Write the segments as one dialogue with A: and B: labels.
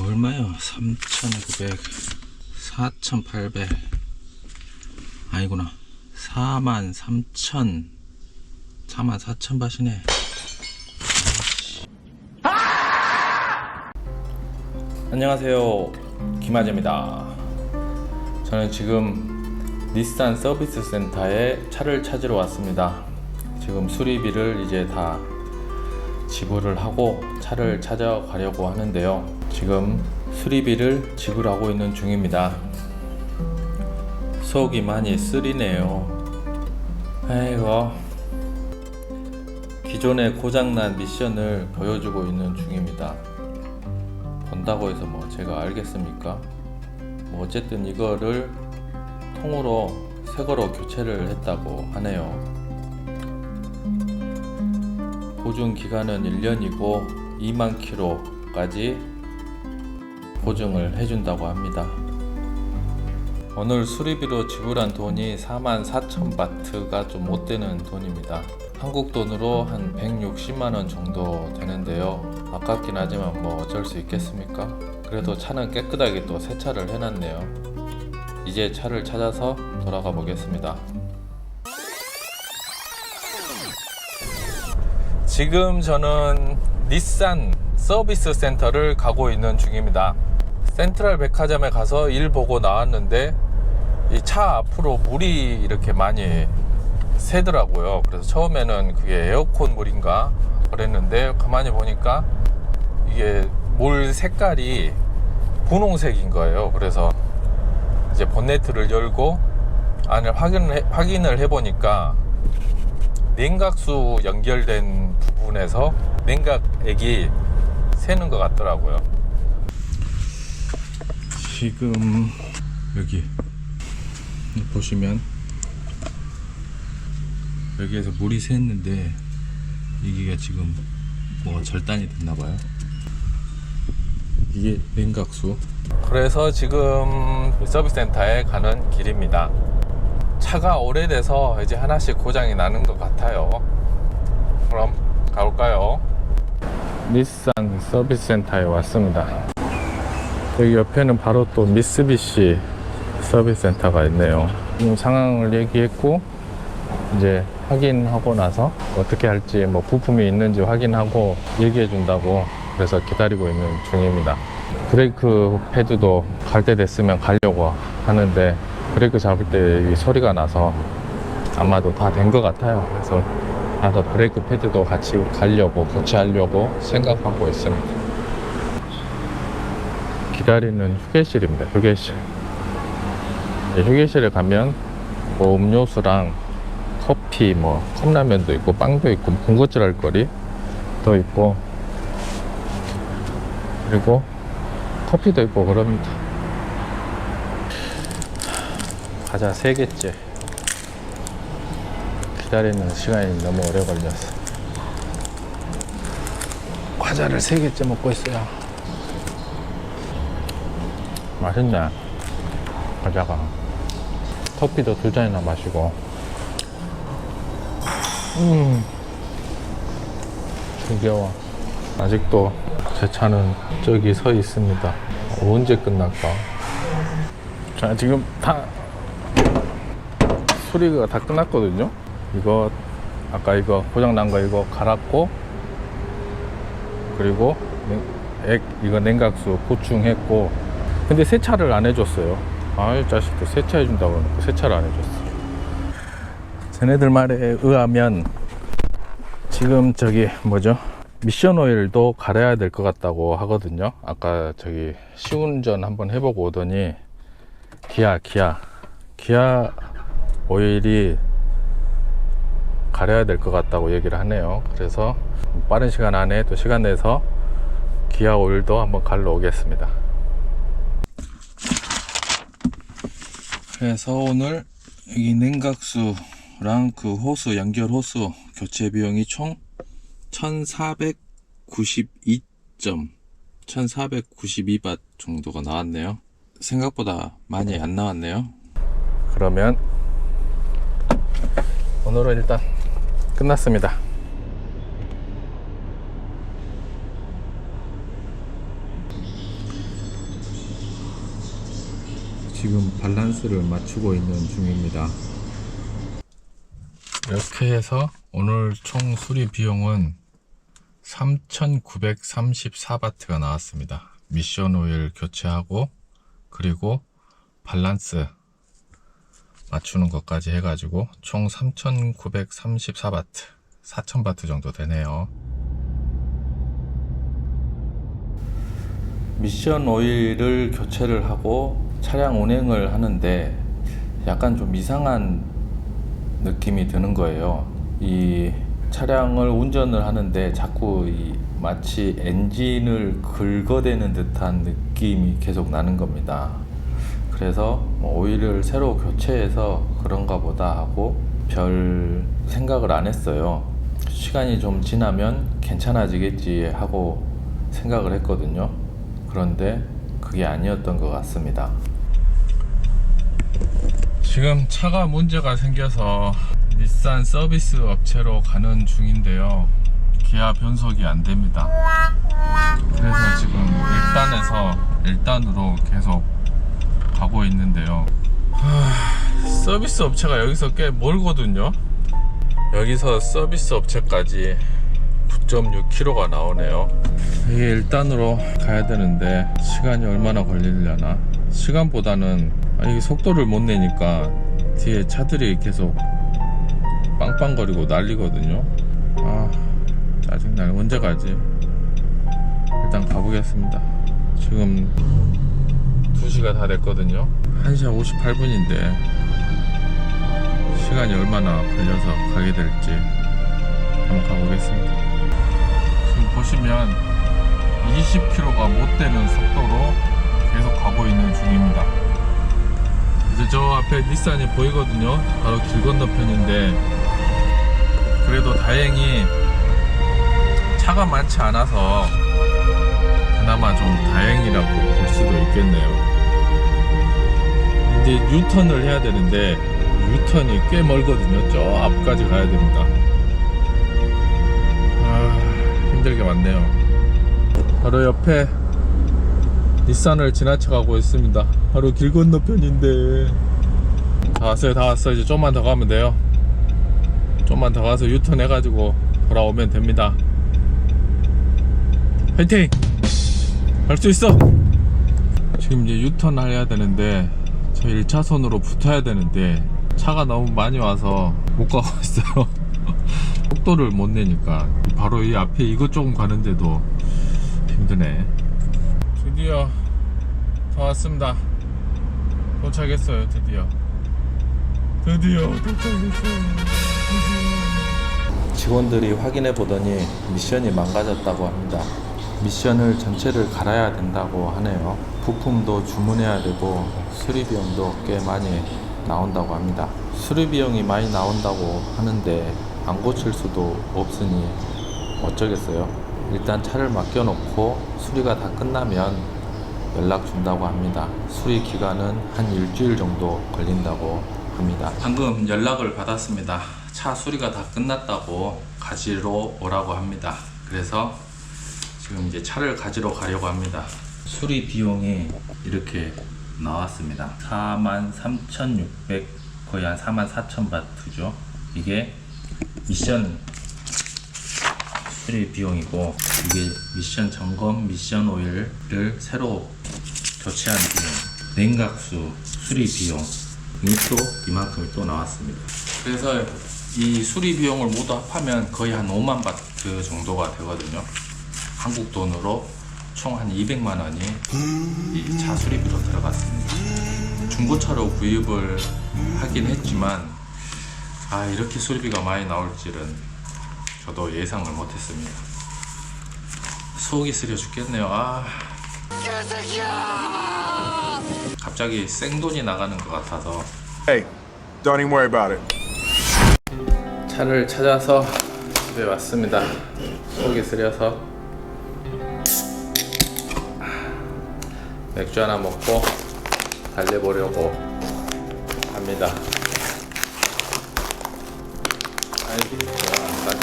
A: 얼마요? 3,900 4,800 아니구나. 4만 3천. 4만 4천 밭이네. 안녕하세요. 김하재입니다. 저는 지금 닛산 서비스 센터에 차를 찾으러 왔습니다. 지금 수리비를 이제 다 지불을 하고 차를 찾아가려고 하는데요 지금 수리비를 지불하고 있는 중입니다 속이 많이 쓰리네요 아이고 기존에 고장난 미션을 보여주고 있는 중입니다 본다고 해서 뭐 제가 알겠습니까? 뭐 어쨌든 이거를 통으로 새 거로 교체를 했다고 하네요. 보증 기간은 1년이고 2만 킬로까지 보증을 해준다고 합니다. 오늘 수리비로 지불한 돈이 4만 4천 바트가 좀 못 되는 돈입니다. 한국 돈으로 한 160만 원 정도 되는데요. 아깝긴 하지만 뭐 어쩔 수 있겠습니까? 그래도 차는 깨끗하게 또 세차를 해놨네요. 이제 차를 찾아서 돌아가 보겠습니다. 지금 저는 닛산 서비스 센터를 가고 있는 중입니다. 센트럴 백화점에 가서 일 보고 나왔는데 이 차 앞으로 물이 이렇게 많이 새더라고요. 그래서 처음에는 그게 에어컨 물인가 그랬는데 가만히 보니까 이게 물 색깔이 분홍색인 거예요. 그래서 이제 본네트를 열고 안을 확인을, 해, 확인을 해보니까 냉각수 연결된 부분에서 냉각액이 새는 것 같더라고요. 지금 여기 보시면 여기에서 물이 샜는데 이게 지금 뭐 절단이 됐나 봐요. 이게 냉각수. 그래서 지금 서비스 센터에 가는 길입니다. 차가 오래돼서 이제 하나씩 고장이 나는 것 같아요. 그럼 가볼까요? 닛산 서비스 센터에 왔습니다. 여기 옆에는 바로 또 미쓰비시 서비스 센터가 있네요. 지금 상황을 얘기했고 이제 확인하고 나서 어떻게 할지 뭐 부품이 있는지 확인하고 얘기해 준다고 그래서 기다리고 있는 중입니다. 브레이크 패드도 갈 때 됐으면 가려고 하는데 브레이크 잡을 때이 소리가 나서 아마도 다 된 것 같아요. 그래서 가서 브레이크 패드도 같이 가려고 교체하려고 생각하고 있습니다. 기다리는 휴게실입니다. 휴게실. 네, 휴게실에 가면 뭐 음료수랑 커피, 뭐 컵라면도 있고 빵도 있고 군것질 할 거리 도 있고 그리고 커피도 있고 그럽니다. 과자 세 개째. 기다리는 시간이 너무 오래 걸렸어. 과자를 세 개째 먹고 있어요. 맛있네. 과자가. 커피도 두 잔이나 마시고. 음. 지겨워. 아직도 제 차는 저기 서 있습니다. 언제 끝날까? 자, 지금 다 수리가 다 끝났거든요. 이거 아까 이거 고장 난 거 이거 갈았고 그리고 냉- 액 이거 냉각수 보충했고 근데 세차를 안 해줬어요. 아이 자식들 세차해 준다고 해놓고 세차를 안 해줬어. 쟤네들 말에 의하면 지금 저기 뭐죠? 미션 오일도 갈아야 될 것 같다고 하거든요. 아까 저기 시운전 한번 해보고 오더니 기아 기아 기아 오일이 가려야 될 것 같다고 얘기를 하네요. 그래서 빠른 시간 안에 또 시간 내서 기아 오일도 한번 갈러 오겠습니다. 그래서 오늘 여기 냉각수랑 그 호수 연결 호수 교체 비용이 총 1492점 1492밭 정도가 나왔네요. 생각보다 많이 안 나왔네요. 그러면 오늘은 일단 끝났습니다. 지금 밸런스를 맞추고 있는 중입니다. 이렇게 해서 오늘 총 수리 비용은 3,934바트가 나왔습니다. 미션 오일 교체하고 그리고 밸런스 맞추는 것까지 해가지고 총 3,934바트, 4,000바트 정도 되네요. 미션 오일을 교체를 하고 차량 운행을 하는데 약간 좀 이상한 느낌이 드는 거예요. 이 차량을 운전을 하는데 자꾸 이 마치 엔진을 긁어대는 듯한 느낌이 계속 나는 겁니다. 그래서 뭐 오일을 새로 교체해서 그런가 보다 하고 별 생각을 안 했어요. 시간이 좀 지나면 괜찮아지겠지 하고 생각을 했거든요. 그런데 그게 아니었던 것 같습니다. 지금 차가 문제가 생겨서 닛산 서비스 업체로 가는 중인데요. 기아 변속이 안 됩니다. 그래서 지금 1단에서 1단으로 계속 가고 있는데요. 하, 서비스 업체가 여기서 꽤 멀거든요. 여기서 서비스 업체까지 9.6km가 나오네요. 이게 1단으로 가야 되는데 시간이 얼마나 걸리려나? 시간보다는 아, 이게 속도를 못 내니까 뒤에 차들이 계속 빵빵거리고 난리거든요. 아 짜증나네. 언제 가지? 일단 가보겠습니다. 지금 2시가 다 됐거든요. 1시간 58분인데 시간이 얼마나 걸려서 가게 될지 한번 가보겠습니다. 지금 보시면 20km가 못 되는 속도로 계속 가고 있는 중입니다. 이제 저 앞에 닛산이 보이거든요. 바로 길 건너편인데 그래도 다행히 차가 많지 않아서 그나마 좀 다행이라고 볼 수도 있겠네요. 이제 유턴을 해야 되는데 유턴이 꽤 멀거든요. 저 앞까지 가야 됩니다. 아, 힘들게 왔네요. 바로 옆에 닛산을 지나쳐가고 있습니다. 바로 길 건너편인데. 다 왔어요, 다 왔어요. 이제 좀만 더 가면 돼요. 좀만 더 가서 유턴 해가지고 돌아오면 됩니다. 화이팅! 할 수 있어! 지금 이제 유턴 해야 되는데, 저 1차선으로 붙어야 되는데, 차가 너무 많이 와서 못 가고 있어요. 속도를 못 내니까. 바로 이 앞에 이것 조금 가는데도 힘드네. 드디어 다 왔습니다. 도착했어요, 드디어. 드디어 도착했어요. 직원들이 확인해 보더니 미션이 망가졌다고 합니다. 미션을 전체를 갈아야 된다고 하네요. 부품도 주문해야 되고 수리 비용도 꽤 많이 나온다고 합니다. 수리 비용이 많이 나온다고 하는데 안 고칠 수도 없으니 어쩌겠어요. 일단 차를 맡겨놓고 수리가 다 끝나면 연락 준다고 합니다. 수리 기간은 한 일주일 정도 걸린다고 합니다. 방금 연락을 받았습니다. 차 수리가 다 끝났다고 가지러 오라고 합니다. 그래서 지금 이제 차를 가지러 가려고 합니다. 수리 비용이 이렇게 나왔습니다. 43,600 거의 한 44,000 바트죠. 이게 미션 수리 비용이고 이게 미션 점검, 미션 오일을 새로 교체한 비용, 냉각수 수리 비용 이또 이만큼이 또 나왔습니다. 그래서 이 수리 비용을 모두 합하면 거의 한 5만 바트 정도가 되거든요. 한국 돈으로 총 한 200만 원이 이 차 수리비로 들어갔습니다. 중고차로 구입을 하긴 했지만 아 이렇게 수리비가 많이 나올 줄은 저도 예상을 못했습니다. 속이 쓰려 죽겠네요. 아 갑자기 생돈이 나가는 것 같아서
B: Hey, don't even worry about it.
A: 차를 찾아서 집에 왔습니다. 속이 쓰려서 맥주 하나 먹고 달려보려고 합니다. 아이고, 왜안 가져?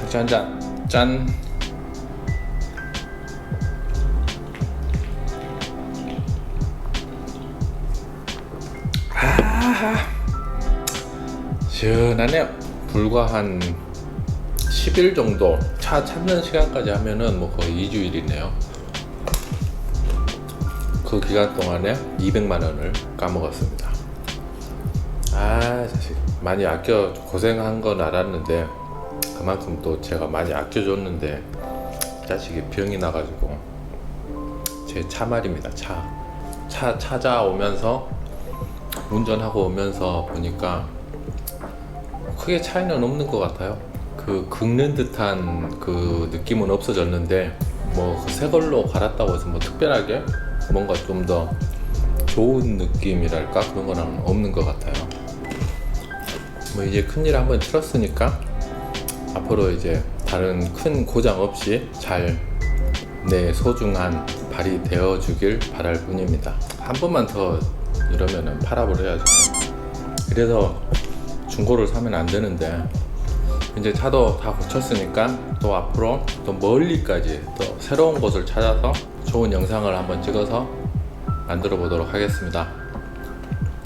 A: 맥주 한 잔. 짠. 시원하네요. 불과 한 10일 정도 차 찾는 시간까지 하면은 뭐 거의 2주일이네요. 그 기간 동안에 200만 원을 까먹었습니다. 아, 자식. 많이 아껴 고생한 건 알았는데 그만큼 또 제가 많이 아껴줬는데 자식이 병이 나가지고 제 차 말입니다. 차. 차 찾아오면서 운전하고 오면서 보니까 크게 차이는 없는 것 같아요. 그 긁는 듯한 그 느낌은 없어졌는데 뭐 새 걸로 갈았다고 해서 뭐 특별하게 뭔가 좀 더 좋은 느낌이랄까 그런 거는 없는 것 같아요. 뭐 이제 큰일 한번 틀었으니까 앞으로 이제 다른 큰 고장 없이 잘 내 소중한 발이 되어 주길 바랄 뿐입니다. 한 번만 더 이러면은 팔아버려야죠. 그래서 중고를 사면 안 되는데 이제 차도 다 고쳤으니까 또 앞으로 또 멀리까지 또 새로운 곳을 찾아서 좋은 영상을 한번 찍어서 만들어 보도록 하겠습니다.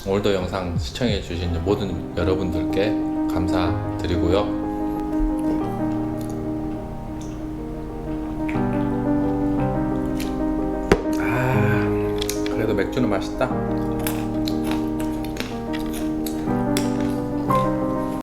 A: 오늘도 영상 시청해 주신 모든 여러분들께 감사드리고요.